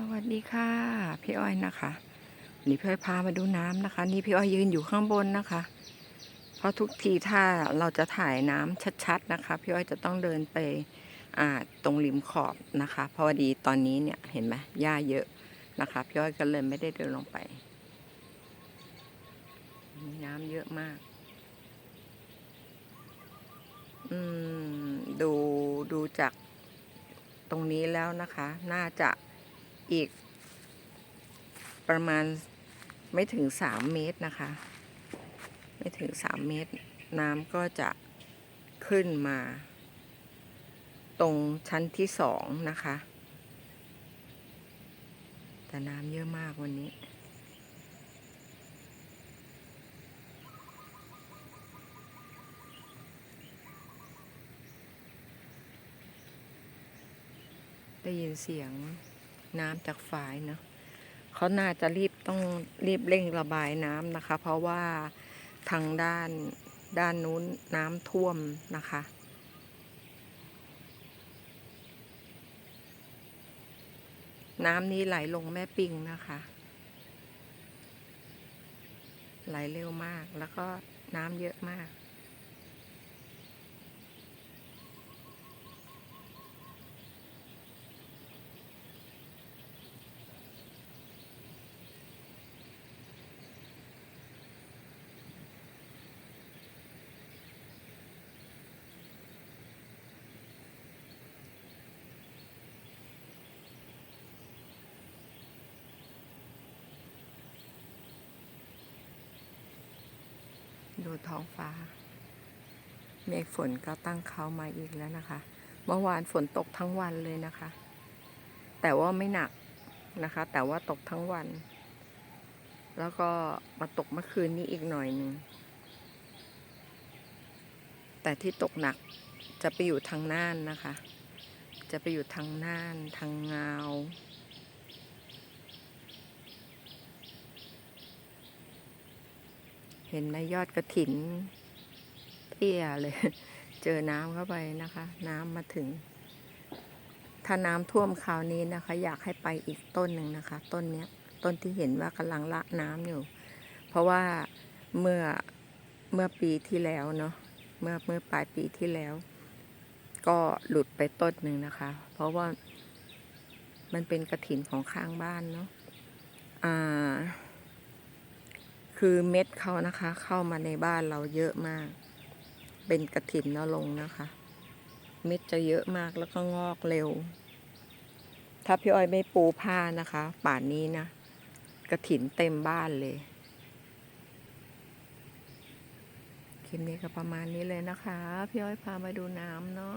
สวัสดีค่ะ พี่อ้อยนะคะนนี้พี่อ้อยพามาดูน้ำนะคะ นี่พี่อ้อยยืนอยู่ข้างบนนะคะ เพราะทุกทีถ้าเราจะถ่ายน้ำชัด ๆนะคะ พี่อ้อยจะต้องเดินไปอ่าตรงริมขอบนะคะเพราะว่าดีตอนนี้เนี่ยเห็นไหมหญ้าเยอะนะคะ พี่อ้อยก็เลยไม่ได้เดินลงไปมีน้ำเยอะมาก อืมดูดูจากตรงนี้แล้วนะคะ น่าจะ อีก ประมาณไม่ถึงสามเมตรนะคะ ไม่ถึงสามเมตร น้ำก็จะขึ้นมา ตรงชั้นที่สองนะคะ แต่น้ำเยอะมากวันนี้ได้ยินเสียง น้ำจากฝายเนาะเขาน่าจะรีบต้องรีบเร่งระบายน้ำนะคะ เพราะว่าทางด้านด้านนู้นน้ำท่วมนะคะน้ำนี้ไหลลงแม่ปิงนะคะ ไหลเร็วมากแล้วก็น้ำเยอะมาก ดูท้องฟ้า เมฆฝนก็ตั้งเขามาอีกแล้วนะคะ เมื่อวานฝนตกทั้งวันเลยนะคะ แต่ว่าไม่หนักนะคะ แต่ว่าตกทั้งวัน แล้วก็มาตกเมื่อคืนนี้อีกหน่อยหนึ่งแต่ที่ตกหนักจะไปอยู่ทางน่านนะคะ จะไปอยู่ทางน่านทางงาว ห็นในยอดกระถินเตี้ยเลย เจอน้ำเข้าไปนะคะ น้ำมาถึง ถ้าน้ำท่วมคราวนี้นะคะ อยากให้ไปอีกต้นหนึ่งนะคะ ต้นเนี้ย ต้นที่เห็นว่ากำลังละน้ำอยู่ เพราะว่าเมื่อเมื่อปีที่แล้วเนาะเมื่อเมื่อปลายปีที่แล้ว ก็หลุดไปต้นหนึ่งนะคะ เพราะว่ามันเป็นกระถินของข้างบ้านเนาะอ่า คือเม็ดเขานะคะ เข้ามาในบ้านเราเยอะมาก เป็นกระถินนรงค์นะคะ เม็ดจะเยอะมากแล้วก็งอกเร็ว ถ้าพี่อ้อยไม่ปูผ้านะคะ ป่านนี้นะกระถินเต็มบ้านเลยคลิปนี้ก็ประมาณนี้เลยนะคะ พี่อ้อยพามาดูน้ำเนาะ